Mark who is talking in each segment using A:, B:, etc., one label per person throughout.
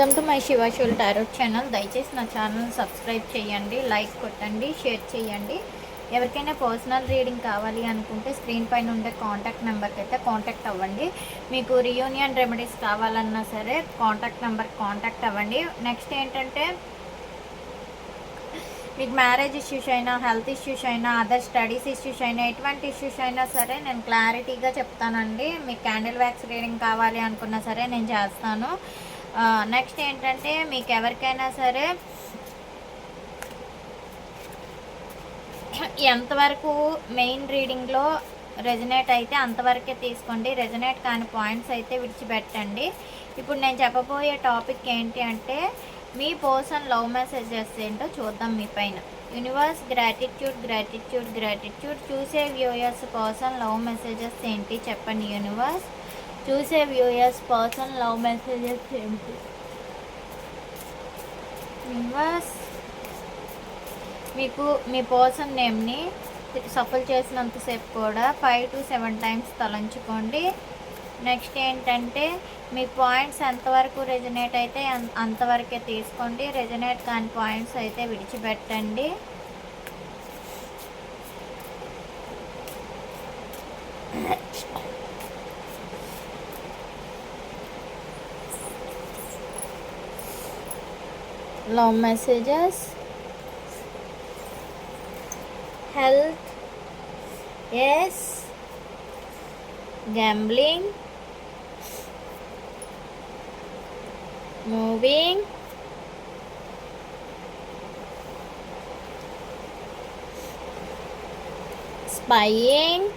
A: Welcome to my Shivashul tarot channel. దయచేసి నా channel subscribe చేయండి లైక్ కొట్టండి షేర్ చేయండి. ఎవరికైనా పర్సనల్ రీడింగ్ కావాలి అనుకుంటే స్క్రీన్ పైన ఉండే కాంటాక్ట్ నెంబర్కి అయితే కాంటాక్ట్ అవ్వండి. మీకు రియూనియన్ రెమెడీస్ కావాలన్నా సరే కాంటాక్ట్ నెంబర్కి కాంటాక్ట్ అవ్వండి. నెక్స్ట్ ఏంటంటే మీకు మ్యారేజ్ ఇష్యూస్ అయినా హెల్త్ ఇష్యూస్ అయినా అదర్ స్టడీస్ ఇష్యూస్ అయినా ఎటువంటి ఇష్యూస్ అయినా సరే నేను క్లారిటీగా చెప్తానండి. మీకు క్యాండిల్ వ్యాక్స్ రీడింగ్ కావాలి అనుకున్నా సరే నేను చేస్తాను. నెక్స్ట్ ఏంటంటే మీకు ఎవరికైనా సరే ఎంతవరకు మెయిన్ రీడింగ్లో రెజనేట్ అయితే అంతవరకే తీసుకోండి. రెజనేట్ కాని పాయింట్స్ అయితే విడిచిపెట్టండి. ఇప్పుడు నేను చెప్పబోయే టాపిక్ ఏంటి అంటే మీ పర్సన్ లవ్ మెసేజెస్ ఏంటో చూద్దాం మీ పైన. యూనివర్స్ గ్రాటిట్యూడ్ గ్రాటిట్యూడ్ గ్రాటిట్యూడ్ చూసే వ్యూయర్స్ పర్సన్ లవ్ మెసేజెస్ ఏంటి చెప్పండి యూనివర్స్ చూసే వ్యూయర్స్ పర్సన్ లవ్ మెసేజెస్ ఏంటి? యూనివర్స్ మీకు మీ పర్సన్ నేమ్ని సఫల్ చేసినంతసేపు కూడా ఫైవ్ టు సెవెన్ టైమ్స్ తలంచుకోండి. నెక్స్ట్ ఏంటంటే మీ పాయింట్స్ ఎంతవరకు రెజనేట్ అయితే అంతవరకే తీసుకోండి. రెజనేట్ కాని పాయింట్స్ అయితే విడిచిపెట్టండి. Love messages. Health. Yes. Gambling. Moving. Spying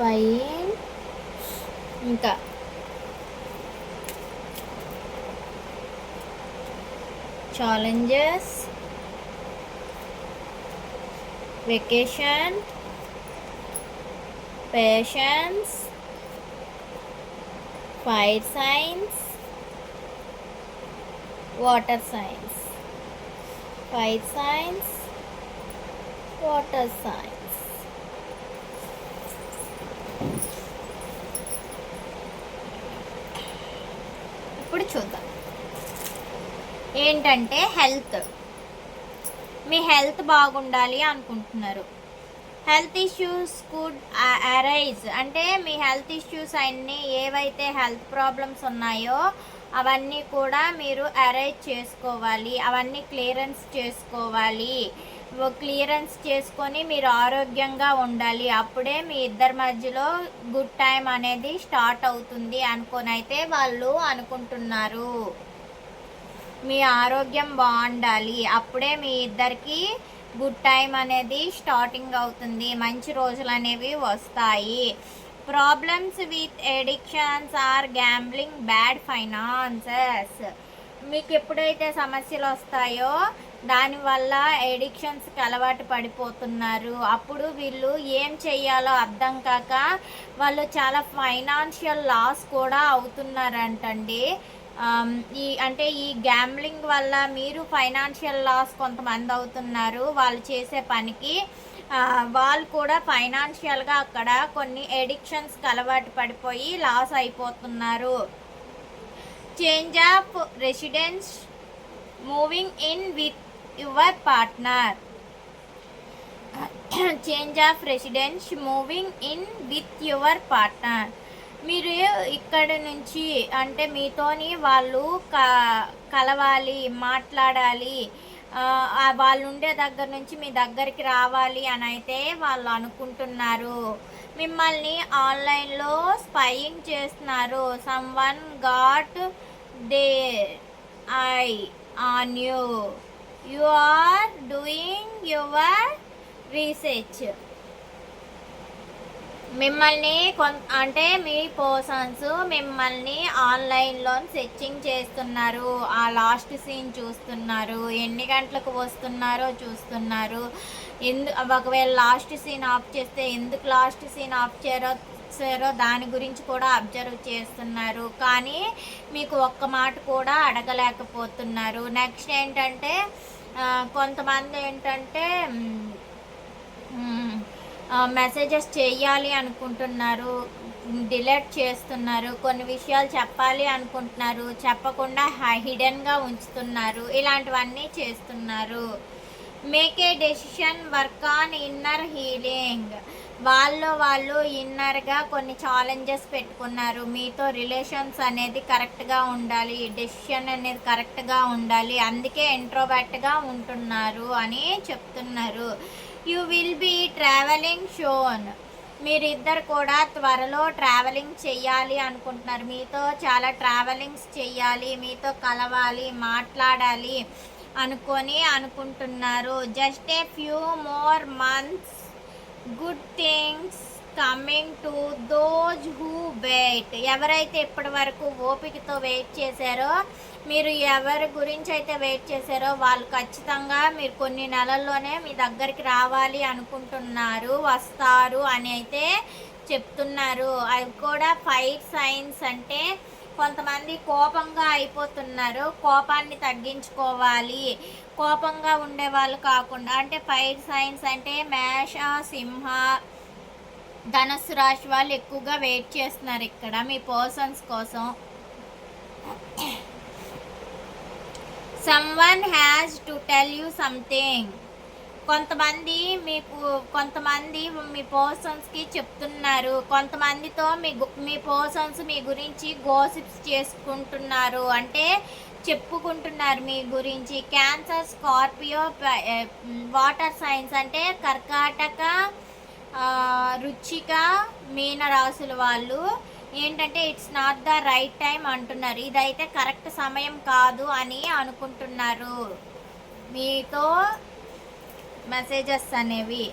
A: ngapain? Minta. Challenges. Vacation. Patience. Fire signs. Water signs. Fire signs. Water signs. చూద్దాం. ఏంటంటే హెల్త్. మీ హెల్త్ బాగుండాలి అనుకుంటున్నారు. Health issues could arise. అంటే మీ హెల్త్ ఇష్యూస్ అన్నీ ఏవైతే హెల్త్ ప్రాబ్లమ్స్ ఉన్నాయో అవన్నీ కూడా మీరు అరైజ్ చేసుకోవాలి. అవన్నీ క్లియరెన్స్ చేసుకోవాలి. క్లియరెన్స్ చేసుకొని మీరు ఆరోగ్యంగా ఉండాలి. అప్పుడే మీ ఇద్దరి మధ్యలో గుడ్ టైం అనేది స్టార్ట్ అవుతుంది అనుకొని అయితే వాళ్ళు అనుకుంటున్నారు. మీ ఆరోగ్యం బాగుండాలి. అప్పుడే మీ ఇద్దరికి గుడ్ టైం అనేది స్టార్టింగ్ అవుతుంది. మంచి రోజులు అనేవి వస్తాయి. Problems with addictions or gambling bad finances. మీకు ఎప్పుడైతే సమస్యలు వస్తాయో దానివల్ల ఎడిక్షన్స్కి అలవాటు పడిపోతున్నారు. అప్పుడు వీళ్ళు ఏం చేయాలో అర్థం కాక వాళ్ళు చాలా ఫైనాన్షియల్ లాస్ కూడా అవుతున్నారంటండి. ఈ అంటే ఈ గ్యాంబ్లింగ్ వల్ల మీరు ఫైనాన్షియల్ లాస్ కొంతమంది అవుతున్నారు. వాళ్ళు చేసే పనికి వాళ్ళు కూడా ఫైనాన్షియల్గా అక్కడ కొన్ని ఎడిక్షన్స్కి అలవాటు పడిపోయి లాస్ అయిపోతున్నారు. Change of residence moving in with your partner. Change of residence moving in with your partner మీరు ఇక్కడ నుంచి అంటే మీతోని వాళ్ళు క కలవాలి మాట్లాడాలి. వాళ్ళు ఉండే దగ్గర నుంచి మీ దగ్గరికి రావాలి అని అయితే వాళ్ళు అనుకుంటున్నారు. మిమ్మల్ని ఆన్లైన్లో స్పైయింగ్ చేస్తున్నారు. Someone got their eye on you you are doing your research మిమ్మల్ని కొన్ అంటే మీ పర్సన్స్ మిమ్మల్ని ఆన్లైన్లో సెర్చింగ్ చేస్తున్నారు. ఆ లాస్ట్ సీన్ చూస్తున్నారు. ఎన్ని గంటలకు వస్తున్నారో చూస్తున్నారు. ఎందు ఒకవేళ లాస్ట్ సీన్ ఆఫ్ చేస్తే ఎందుకు లాస్ట్ సీన్ ఆఫ్ చేయరో చేశారో దాని గురించి కూడా అబ్జర్వ్ చేస్తున్నారు. కానీ మీకు ఒక్క మాట కూడా అడగలేకపోతున్నారు. నెక్స్ట్ ఏంటంటే కొంతమంది ఏంటంటే మెసేజెస్ చేయాలి అనుకుంటున్నారు డిలీట్ చేస్తున్నారు కొన్ని విషయాలు చెప్పాలి అనుకుంటున్నారు చెప్పకుండా హిడెన్గా ఉంచుతున్నారు ఇలాంటివన్నీ చేస్తున్నారు. Make a decision work on inner healing. వాళ్ళు వాళ్ళు ఇన్నర్గా కొన్ని ఛాలెంజెస్ పెట్టుకున్నారు. మీతో రిలేషన్స్ అనేది కరెక్ట్గా ఉండాలి డెసిషన్ అనేది కరెక్ట్గా ఉండాలి అందుకే ఇంట్రోవర్ట్గా ఉంటున్నారు అని చెప్తున్నారు. You will be travelling soon మీరిద్దరు కూడా త్వరలో ట్రావెలింగ్ చెయ్యాలి అనుకుంటున్నారు. మీతో చాలా ట్రావెలింగ్స్ చెయ్యాలి మీతో కలవాలి మాట్లాడాలి అనుకొని అనుకుంటున్నారు. Just a few more months good things coming to those who wait. ఎవరైతే ఇప్పటి వరకు ఓపికతో వెయిట్ చేశారో మీరు ఎవరి గురించి అయితే వెయిట్ చేశారో వాళ్ళు ఖచ్చితంగా మీరు కొన్ని నెలల్లోనే మీ దగ్గరికి రావాలి అనుకుంటున్నారు వస్తారు అని అయితే చెప్తున్నారు. అవి కూడా ఫైర్ సైన్స్ అంటే కొంతమంది కోపంగా అయిపోతున్నారు. కోపాన్ని తగ్గించుకోవాలి. కోపంగా ఉండే వాళ్ళు కాకుండా అంటే ఫైర్ సైన్స్ అంటే మేష సింహ ధనస్సు రాశి వాళ్ళు ఎక్కువగా వెయిట్ చేస్తున్నారు ఇక్కడ మీ పర్సన్స్ కోసం. Someone has to tell you something కొంతమంది మీకు కొంతమంది మీ పర్సన్స్కి చెప్తున్నారు. కొంతమందితో మీ గు- మీ పర్సన్స్ మీ గురించి గోసిప్స్ చేసుకుంటున్నారు. అంటే చెప్పుకుంటున్నారు మీ గురించి. క్యాన్సర్ స్కార్పియో వాటర్ సైన్స్ అంటే కర్కాటక రుచిక మీన రాసుల వాళ్ళు. ఏంటంటే it's not the right time అంటున్నారు. ఇదైతే కరెక్ట్ సమయం కాదు అని అనుకుంటున్నారు. మీతో మెసేజెస్ అనేవి.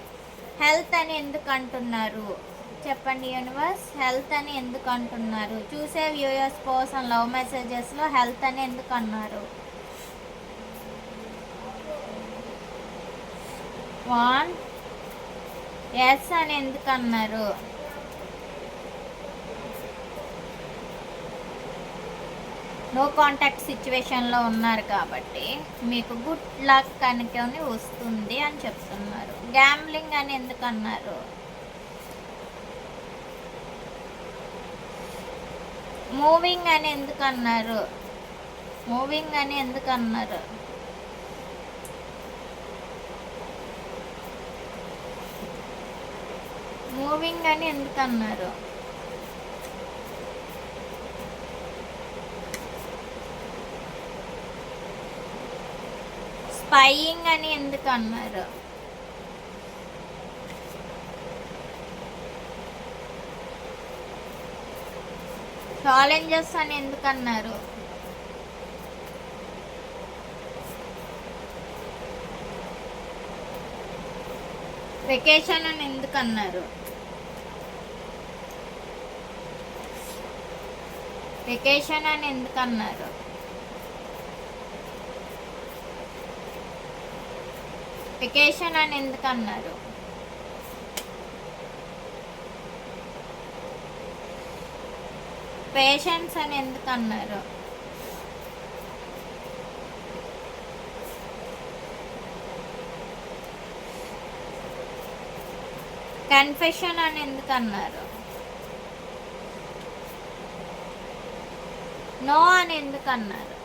A: హెల్త్ అని ఎందుకు అంటున్నారు చెప్పండి యూనివర్స్. హెల్త్ అని ఎందుకు అంటున్నారు చూసే వ్యూయర్స్ కోసం లవ్ మెసేజెస్లో హెల్త్ అని ఎందుకు అన్నారు వన్ ఎస్ అని ఎందుకు అన్నారు నో కాంటాక్ట్ సిచ్యువేషన్లో ఉన్నారు కాబట్టి మీకు గుడ్ లక్ అనుకొని వస్తుంది అని చెప్తున్నారు. గ్యామ్లింగ్ అని ఎందుకు అన్నారు? మూవింగ్ అని ఎందుకు అన్నారు? మూవింగ్ అని ఎందుకు అన్నారు? మూవింగ్ అని ఎందుకు అన్నారు? స్పైయింగ్ అని ఎందుకు అన్నారు? ఛాలెంజెస్ అని ఎందుకు అన్నారు? వెకేషన్ అని ఎందుకు అన్నారు? వెకేషన్ అని ఎందుకు అన్నారు? వెకేషన్ అని ఎందుకు అన్నారు పేషెన్స్ అని ఎందుకు అన్నారు కన్ఫెషన్ అని ఎందుకు అన్నారు నో అని ఎందుకు అన్నారు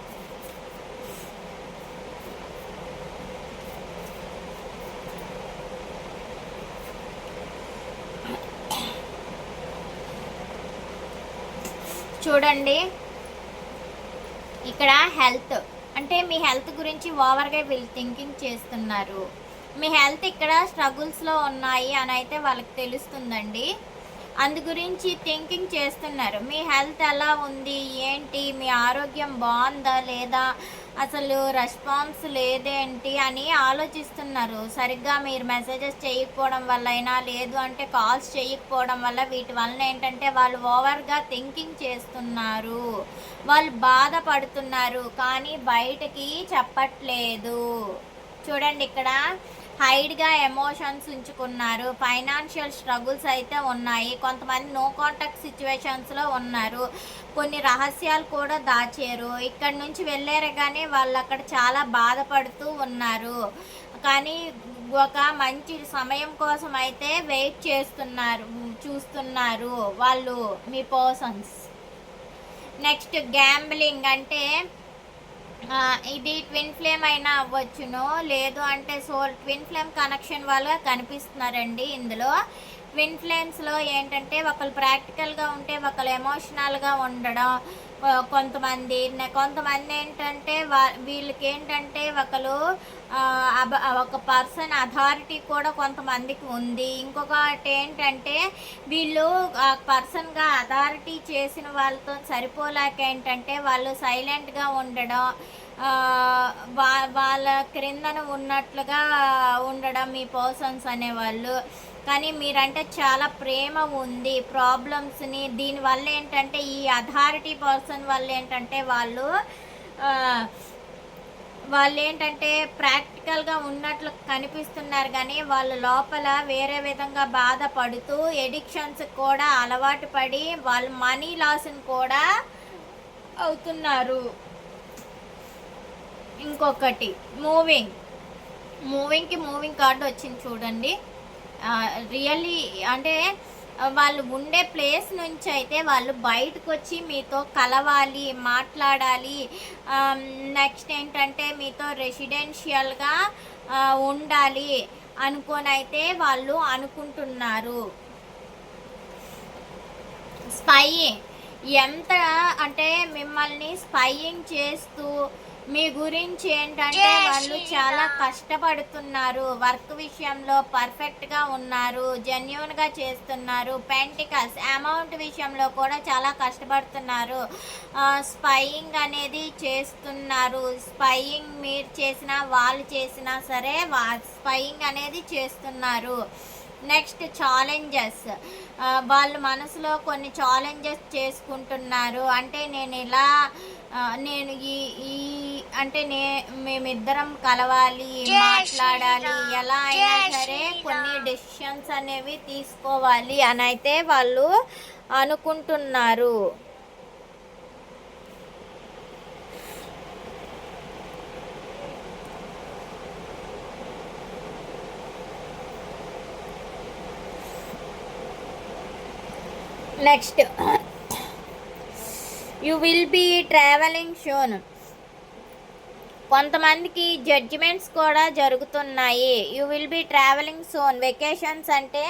A: చూడండి. ఇక్కడ హెల్త్. అంటే మీ హెల్త్ గురించి ఓవర్గా వీళ్ళు థింకింగ్ చేస్తున్నారు. మీ హెల్త్ ఇక్కడ స్ట్రగుల్స్లో ఉన్నాయి అని అయితే వాళ్ళకి తెలుస్తుందండి. అందు గురించి థింకింగ్ చేస్తున్నారు. మీ హెల్త్ ఎలా ఉంది? ఏంటి? మీ ఆరోగ్యం బాగుందా లేదా? అసలు రెస్పాన్స్ లేదేంటి అని ఆలోచిస్తున్నారు. సరిగ్గా మీరు మెసేజెస్ చేయకపోవడం వల్ల అయినా లేదు అంటే కాల్స్ చేయకపోవడం వల్ల వీటి వలన ఏంటంటే వాళ్ళు ఓవర్గా థింకింగ్ చేస్తున్నారు. వాళ్ళు బాధపడుతున్నారు కానీ బయటకి చెప్పట్లేదు. చూడండి ఇక్కడ. హైడ్గా ఎమోషన్స్ ఉంచుకున్నారు. ఫైనాన్షియల్ స్ట్రగుల్స్ అయితే ఉన్నాయి. కొంతమంది నో కాంటాక్ట్ సిచ్యువేషన్స్లో ఉన్నారు. కొన్ని రహస్యాలు కూడా దాచారు. ఇక్కడ నుంచి వెళ్ళారు కానీ వాళ్ళు అక్కడ చాలా బాధపడుతూ ఉన్నారు. కానీ ఒక మంచి సమయం కోసం అయితే వెయిట్ చేస్తున్నారు చూస్తున్నారు వాళ్ళు మీ పర్సన్స్. నెక్స్ట్ గ్యాంబ్లింగ్ అంటే ఇది ట్విన్ ఫ్లేమ్ అయినా అవ్వచ్చును లేదు అంటే సోల్ ట్విన్ ఫ్లేమ్ కనెక్షన్ వాళ్ళ కనిపిస్తున్నారండి ఇందులో. ట్విన్ ఫ్లేమ్స్లో ఏంటంటే ఒకళ్ళు ప్రాక్టికల్గా ఉంటే ఒకళ్ళు ఎమోషనల్గా ఉండడం కొంతమంది కొంతమంది ఏంటంటే వా వీళ్ళకి ఏంటంటే ఒకరు అబ ఒక పర్సన్ అథారిటీ కూడా కొంతమందికి ఉంది. ఇంకొకటి ఏంటంటే వీళ్ళు ఆ పర్సన్గా అథారిటీ చేసిన వాళ్ళతో సరిపోలేక ఏంటంటే వాళ్ళు సైలెంట్గా ఉండడం వా వాళ్ళ క్రిందన ఉన్నట్లుగా ఉండడం మీ పర్సన్స్ అనేవాళ్ళు. కానీ మీరంటే చాలా ప్రేమ ఉంది ప్రాబ్లమ్స్ని దీనివల్ల ఏంటంటే ఈ అథారిటీ పర్సన్ వల్ల ఏంటంటే వాళ్ళు వాళ్ళు ఏంటంటే ప్రాక్టికల్గా ఉన్నట్లు కనిపిస్తున్నారు కానీ వాళ్ళ లోపల వేరే విధంగా బాధపడుతూ ఎడిక్షన్స్ కూడా అలవాటు పడి వాళ్ళ మనీ లాస్ని కూడా అవుతున్నారు. ఇంకొకటి మూవింగ్ మూవింగ్కి మూవింగ్ కార్డు వచ్చింది చూడండి. రియల్లీ అంటే వాళ్ళు ఉండే ప్లేస్ నుంచి అయితే వాళ్ళు బయటకు వచ్చి మీతో కలవాలి మాట్లాడాలి. నెక్స్ట్ ఏంటంటే మీతో రెసిడెన్షియల్గా ఉండాలి అనుకొని అయితే వాళ్ళు అనుకుంటున్నారు. స్పైయింగ్ ఎంత అంటే మిమ్మల్ని స్పైయింగ్ చేస్తూ మీ గురించి ఏంటంటే వాళ్ళు చాలా కష్టపడుతున్నారు. వర్క్ విషయంలో పర్ఫెక్ట్గా ఉన్నారు. జెన్యున్గా చేస్తున్నారు. పెంటికల్స్ అమౌంట్ విషయంలో కూడా చాలా కష్టపడుతున్నారు. స్పైయింగ్ అనేది చేస్తున్నారు. స్పైయింగ్ మీరు చేసినా వాళ్ళు చేసినా సరే వా స్పైయింగ్ అనేది చేస్తున్నారు. నెక్స్ట్ ఛాలెంజెస్ వాళ్ళ మనసులో కొన్ని ఛాలెంజెస్ చేసుకుంటున్నారు. అంటే నేను ఇలా నేను ఈ ఈ అంటే నే మేమిద్దరం కలవాలి మాట్లాడాలి ఎలా అయినా సరే కొన్ని డెసిషన్స్ అనేవి తీసుకోవాలి అని అయితే వాళ్ళు అనుకుంటున్నారు. Next you will be travelling soon కొంతమందికి జడ్జిమెంట్స్ కూడా జరుగుతున్నాయి. You will be travelling soon vacations అంటే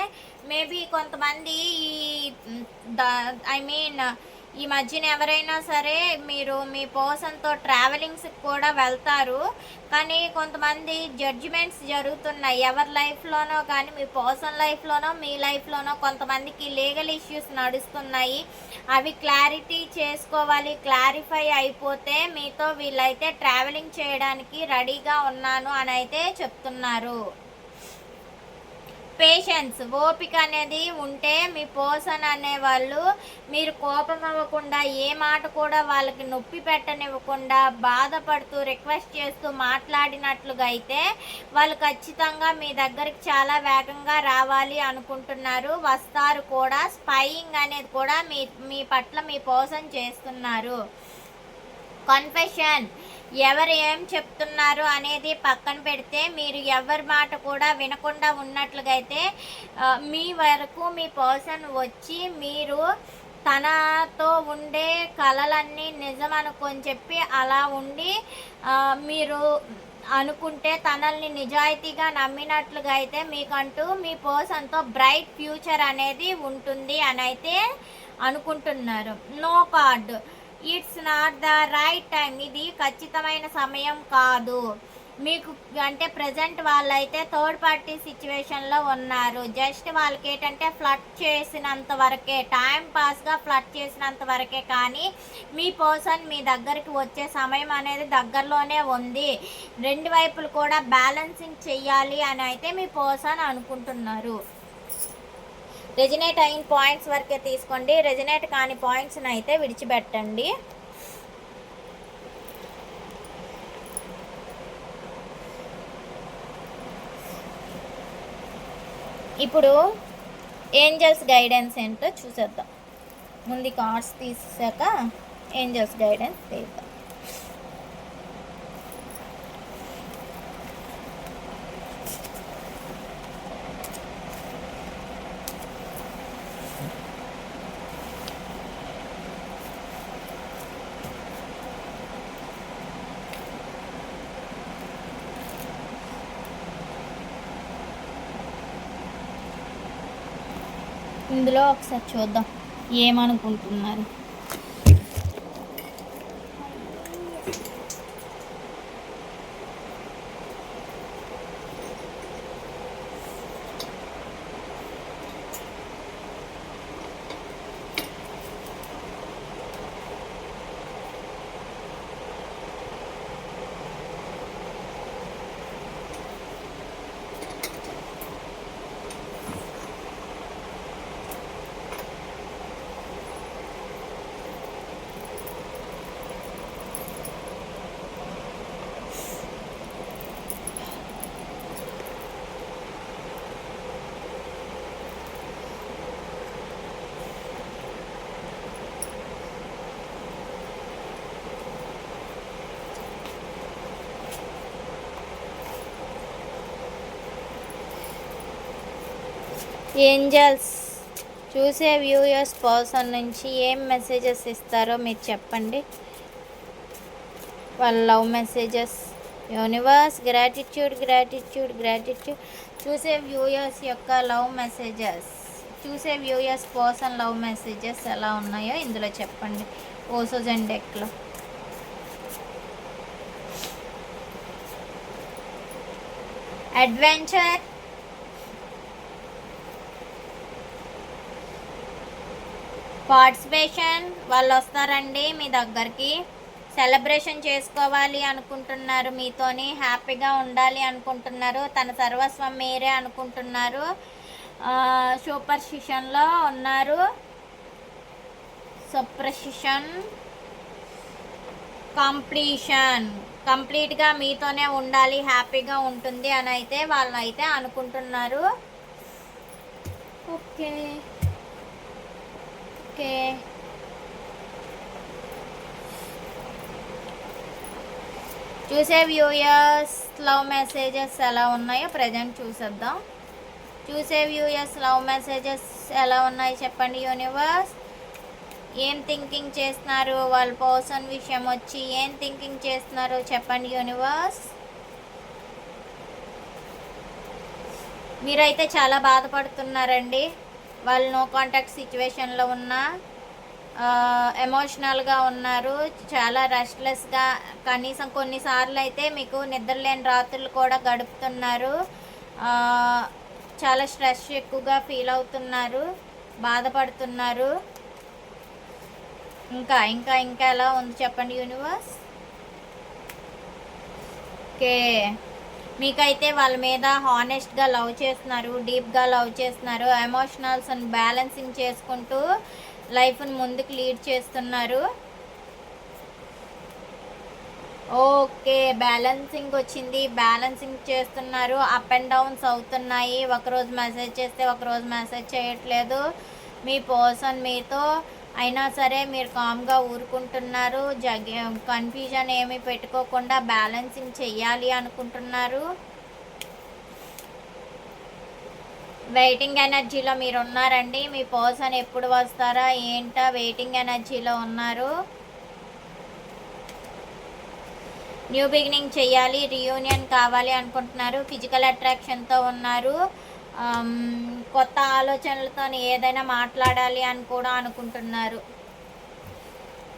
A: మేబీ కొంతమంది ఈ ఐ మీన్ ఈ మధ్యన ఎవరైనా సరే మీరు మీ పర్సన్తో ట్రావెలింగ్స్కి కూడా వెళ్తారు. కానీ కొంతమంది జడ్జిమెంట్స్ జరుగుతున్నాయి. ఎవరి లైఫ్లోనో కానీ మీ పర్సన్ లైఫ్లోనో మీ లైఫ్లోనో కొంతమందికి లీగల్ ఇష్యూస్ నడుస్తున్నాయి. అవి క్లారిటీ చేసుకోవాలి క్లారిఫై అయిపోతే మీతో వీళ్ళైతే ట్రావెలింగ్ చేయడానికి రెడీగా ఉన్నాను అని అయితే చెప్తున్నారు. పేషెన్స్ ఓపిక అనేది ఉంటే మీ పర్సన్ అనేవాళ్ళు మీరు కోపం అవ్వకుండా ఏ మాట కూడా వాళ్ళకి నొప్పి పెట్టనివ్వకుండా బాధపడుతూ రిక్వెస్ట్ చేస్తూ మాట్లాడినట్లుగా అయితే వాళ్ళు ఖచ్చితంగా మీ దగ్గరికి చాలా వేగంగా రావాలి అనుకుంటున్నారు. వస్తారు కూడా. స్పైయింగ్ అనేది కూడా మీ మీ పట్ల మీ పర్సన్ చేస్తున్నారు. కన్ఫెషన్ ఎవరు ఏం చెప్తున్నారు అనేది పక్కన పెడితే మీరు ఎవరి మాట కూడా వినకుండా ఉన్నట్లుగా అయితే మీ వరకు మీ పర్సన్ వచ్చి మీరు తనతో ఉండే కళలన్నీ నిజం అనుకొని చెప్పి అలా ఉండి మీరు అనుకుంటే తనల్ని నిజాయితీగా నమ్మినట్లుగా అయితే మీకంటూ మీ పర్సన్తో బ్రైట్ ఫ్యూచర్ అనేది ఉంటుంది అని అయితే అనుకుంటున్నారు. No card. It's not the right time ఇది ఖచ్చితమైన సమయం కాదు. మీకు అంటే ప్రజెంట్ వాళ్ళైతే థర్డ్ పార్టీ సిచ్యువేషన్లో ఉన్నారు. జస్ట్ వాళ్ళకి ఏంటంటే ఫ్లడ్ చేసినంత వరకే టైం పాస్గా ఫ్లడ్ చేసినంత వరకే కానీ మీ పర్సన్ మీ దగ్గరికి వచ్చే సమయం అనేది దగ్గరలోనే ఉంది. రెండు వైపులు కూడా బ్యాలెన్సింగ్ చెయ్యాలి అని అయితే మీ పర్సన్ అనుకుంటున్నారు. రెజినేట్ అయిన పాయింట్స్ వరకే తీసుకోండి. రెజినేట్ కాని పాయింట్స్ని అయితే విడిచిపెట్టండి. ఇప్పుడు ఏంజల్స్ గైడెన్స్ ఏంటో చూసేద్దాం. ముందు కార్డ్స్ తీసాక ఏంజల్స్ గైడెన్స్ తీద్దాం ఇందులో ఒకసారి చూద్దాం. ఏమనుకుంటున్నారు? ఏంజల్స్ చూసే వ్యూయర్స్ పర్సన్ నుంచి ఏం మెసేజెస్ ఇస్తారో మీరు చెప్పండి. వాళ్ళ love messages universe gratitude gratitude gratitude చూసే వ్యూయర్స్ యొక్క లవ్ మెసేజెస్ చూసే వ్యూయర్స్ పర్సన్ లవ్ మెసేజెస్ ఎలా ఉన్నాయో ఇందులో చెప్పండి. ఓసోజ్ అండ్ డెక్లో అడ్వెంచర్ పార్టిసిపేషన్ వాళ్ళు వస్తారండి మీ దగ్గరికి. సెలబ్రేషన్ చేసుకోవాలి అనుకుంటున్నారు మీతోని హ్యాపీగా ఉండాలి అనుకుంటున్నారు. తన సర్వస్వం మీరే అనుకుంటున్నారు. సూపర్ సిషన్లో ఉన్నారు. సప్రసిషన్ కంప్లీషన్. కంప్లీట్గా మీతోనే ఉండాలి హ్యాపీగా ఉంటుంది అని అయితే వాళ్ళు అయితే అనుకుంటున్నారు. ఓకే. ఓకే. చూసే వ్యూయర్స్ లవ్ మెసేజెస్ ఎలా ఉన్నాయో ప్రజెంట్ చూసేద్దాం. చూసే వ్యూయర్స్ లవ్ మెసేజెస్ ఎలా ఉన్నాయో చెప్పండి యూనివర్స్. ఏం థింకింగ్ చేస్తున్నారు? వాళ్ళ పర్సన్ విషయం వచ్చి ఏం థింకింగ్ చేస్తున్నారు చెప్పండి యూనివర్స్. మీరైతే చాలా బాధపడుతున్నారండి. వాళ్ళు నో కాంటాక్ట్ సిచ్యువేషన్లో ఉన్న ఎమోషనల్గా ఉన్నారు చాలా రెస్ట్లెస్గా కనీసం కొన్నిసార్లు అయితే మీకు నిద్రలేని రాత్రులు కూడా గడుపుతున్నారు. చాలా స్ట్రెస్ ఎక్కువగా ఫీల్ అవుతున్నారు బాధపడుతున్నారు. ఇంకా ఇంకా ఇంకా ఎలా ఉంది చెప్పండి యూనివర్స్ ఓకే మీకైతే వాళ్ళ మీద హానెస్ట్గా లవ్ చేస్తున్నారు డీప్గా లవ్ చేస్తున్నారు ఎమోషనల్స్ బ్యాలెన్సింగ్ చేసుకుంటూ లైఫ్ని ముందుకు లీడ్ చేస్తున్నారు. ఓకే బ్యాలెన్సింగ్ వచ్చింది బ్యాలెన్సింగ్ చేస్తున్నారు అప్ అండ్ డౌన్స్ అవుతున్నాయి. ఒకరోజు మెసేజ్ చేస్తే ఒకరోజు మెసేజ్ చేయట్లేదు. మీ పర్సన్ మీతో అయినా సరే మీరు కామ్గా ఊరుకుంటున్నారు. జగ కన్ఫ్యూజన్ ఏమి పెట్టుకోకుండా బ్యాలెన్సింగ్ చెయ్యాలి అనుకుంటున్నారు. వెయిటింగ్ ఎనర్జీలో మీరు ఉన్నారండి మీ పర్సన్ ఎప్పుడు వస్తారా? ఏంటా? వెయిటింగ్ ఎనర్జీలో ఉన్నారు. న్యూ బిగినింగ్ చేయాలి రియూనియన్ కావాలి అనుకుంటున్నారు. ఫిజికల్ అట్రాక్షన్తో ఉన్నారు. కొత్త ఆలోచనలతో ఏదైనా మాట్లాడాలి అని కూడా అనుకుంటున్నారు.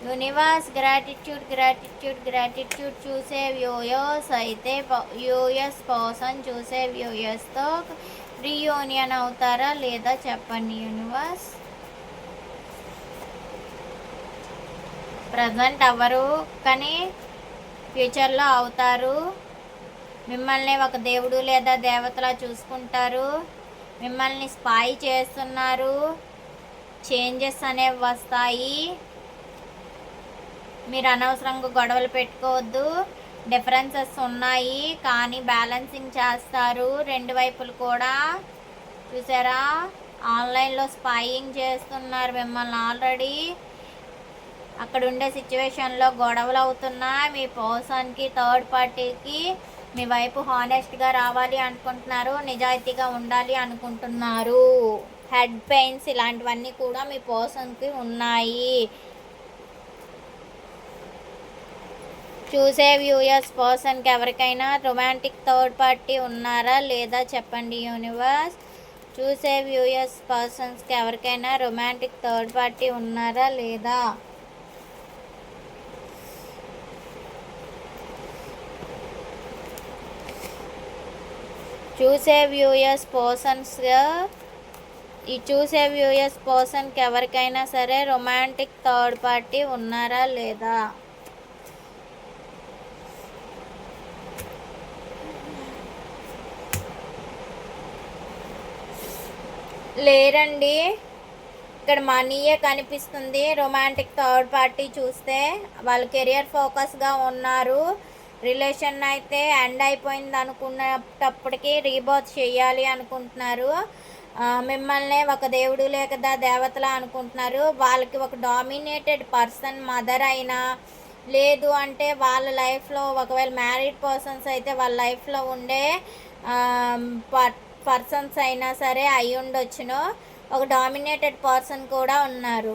A: యూనివర్స్ గ్రాటిట్యూడ్ గ్రాటిట్యూడ్ గ్రాటిట్యూడ్ చూసే వ్యూయర్స్ అయితే యూఎస్ పర్సన్ చూసే వ్యూయర్స్తో రీయూనియన్ అవుతారా లేదా చెప్పండి యూనివర్స్ ప్రజెంట్ అవ్వరు కానీ ఫ్యూచర్లో అవుతారు. మిమ్మల్ని ఒక దేవుడు లేదా దేవతలా చూసుకుంటారు. మిమ్మల్ని స్పై చేస్తున్నారు. చేంజెస్ అనేవి వస్తాయి. మీరు అనవసరంగా గొడవలు పెట్టుకోవద్దు. డిఫరెన్సెస్ ఉన్నాయి. కానీ బ్యాలెన్సింగ్ చేస్తారు. రెండు వైపులు కూడా. చూసారా? ఆన్లైన్లో స్పైయింగ్ చేస్తున్నారు మిమ్మల్ని ఆల్రెడీ అక్కడ ఉండే సిచ్యువేషన్లో గొడవలు అవుతున్నాయి మీ పర్సన్కి థర్డ్ పార్టీకి మీ వైపు హానెస్ట్గా రావాలి అనుకుంటున్నారు నిజాయితీగా ఉండాలి అనుకుంటున్నారు. హెడ్ పెయిన్స్ ఇలాంటివన్నీ కూడా మీ పర్సన్కి ఉన్నాయి. చూసే వ్యూయర్స్ పర్సన్కి ఎవరికైనా రొమాంటిక్ థర్డ్ పార్టీ ఉన్నారా లేదా చెప్పండి యూనివర్స్ చూసే వ్యూయర్స్ పర్సన్స్కి ఎవరికైనా రొమాంటిక్ థర్డ్ పార్టీ ఉన్నారా లేదా? చూసే వ్యూయర్స్ పర్సన్స్ ఈ చూసే వ్యూయర్స్ పర్సన్కి ఎవరికైనా సరే రొమాంటిక్ థర్డ్ పార్టీ ఉన్నారా లేదా? లేరండి. ఇక్కడ మనీయే కనిపిస్తుంది రొమాంటిక్ థర్డ్ పార్టీ చూస్తే. వాళ్ళు కెరియర్ ఫోకస్గా ఉన్నారు. రిలేషన్ అయితే ఎండ్ అయిపోయింది అనుకున్నప్పటికీ రీబర్త్ చేయాలి అనుకుంటున్నారు. మిమ్మల్ని ఒక దేవుడు లేకదా దేవతలా అనుకుంటున్నారు. వాళ్ళకి ఒక డామినేటెడ్ పర్సన్ మదర్ అయినా లేదు అంటే వాళ్ళ లైఫ్లో ఒకవేళ మ్యారీడ్ పర్సన్స్ అయితే వాళ్ళ లైఫ్లో ఉండే పర్సన్స్ అయినా సరే అయి ఉండొచ్చును ఒక డామినేటెడ్ పర్సన్ కూడా ఉన్నారు.